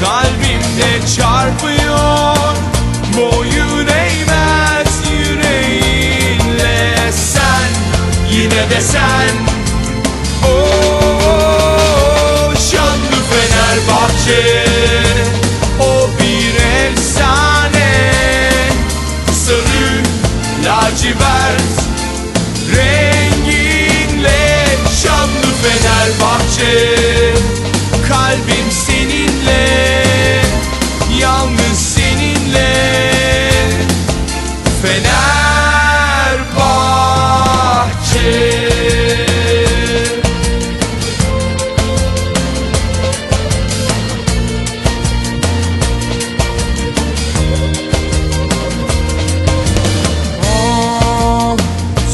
Kalbimde çarpıyor Boyun eğmez yüreğinle. Sen yine de sen. Oh şanlı Fenerbahçe. O bir efsane. Sarı lacivert Renginle şanlı Fenerbahçe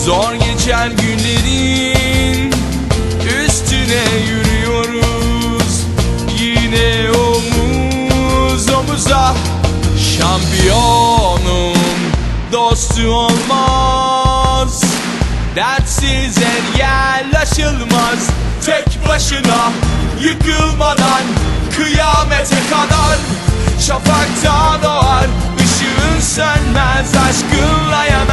Zor geçen günlerin üstüne yürüyoruz. Yine omuz omuza Şampiyonun dostu olmaz. Dertsiz yer aşılmaz Tek başına yıkılmadan Kıyamete kadar. Şafakta doğar ışığın sönmez Aşkınla yanar